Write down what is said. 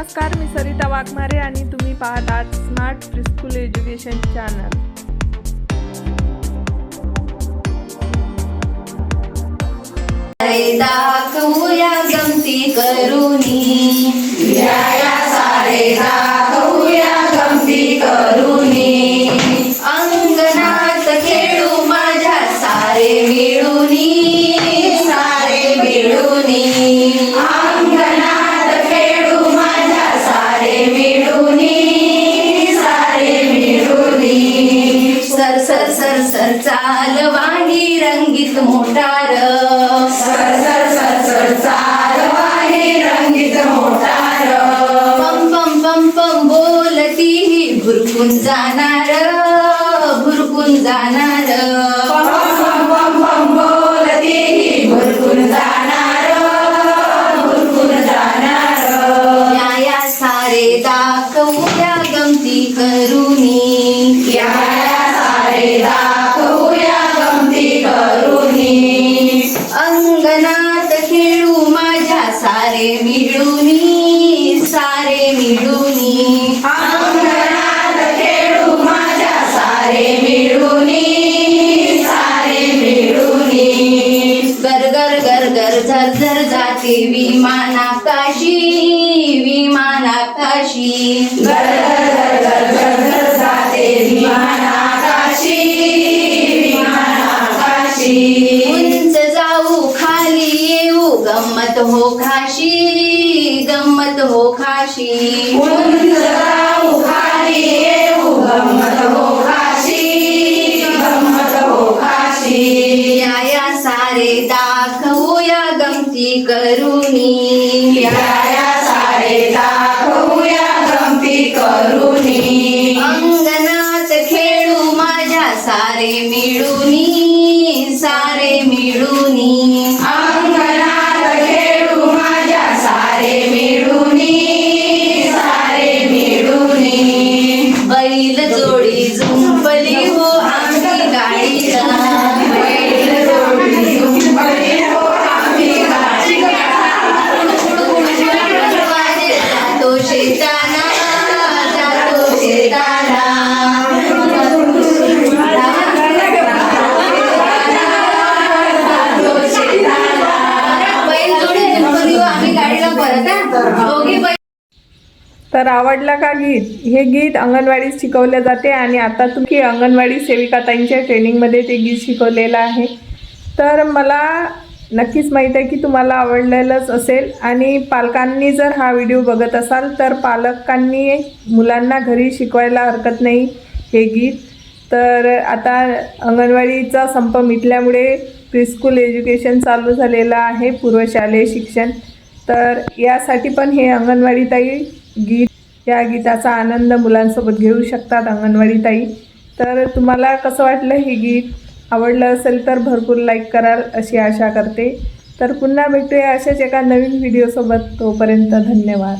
नमस्कार मी सरिता वाघमारे आणि तुम्ही पाहत आहात स्मार्ट प्रिस्कूल एज्युकेशन चॅनल दाखवूया गमती चाल वाही रंगीत मोटार. सर सर सर सर चाल वाही रंगीत मोटार. पम पम पम पम बोलती ही भुरकून जाणार भुरकून जाणार. सारे मिळूनी सारे मिळूनी. अंगणात खेळू माझ्या सारे मिळूनी सारे मिळूनी. गर गर गर गर झर झर जाते विमानाकाशी विमानाकाशी गर गर गंमत हो खाशी गंमत हो खाशी. उंच गंमत हो खाशी गंमत हो खाशी या सारे दाखवूया गमती करुणी या सारे दाखवूया गमती करुणी अंगणात खेळू माझ्या सारे मिळूनी सारे मिळूनी. तर आवडलं का गीत? हे गीत अंगणवाडीत शिकवले जाते आणि आता तुम्ही अंगणवाडी सेविकाताईंच्या ट्रेनिंगमध्ये ते गीत शिकवलेलं आहे. तर मला नक्कीच माहीत आहे की तुम्हाला आवडलेलंच असेल आणि पालकांनी जर हा व्हिडिओ बघत असाल तर पालकांनी मुलांना घरी शिकवायला हरकत नाही हे गीत. तर आता अंगणवाडीचा संप मिटल्यामुळे प्रिस्कूल एज्युकेशन चालू झालेलं आहे पूर्वशालेय शिक्षण. तर यासाठी पण हे अंगणवाडी ताई गीत या गीताचा आनंद मुलांसोबत घेऊ शकतात अंगणवाडी ताई तर तुम्हाला कसं वाटलं हे गीत? आवडलं असेल तर भरपूर लाईक कराल अशी आशा करते. तर पुन्हा भेटूया अशाच एका नवीन व्हिडिओसोबत तोपर्यंत धन्यवाद.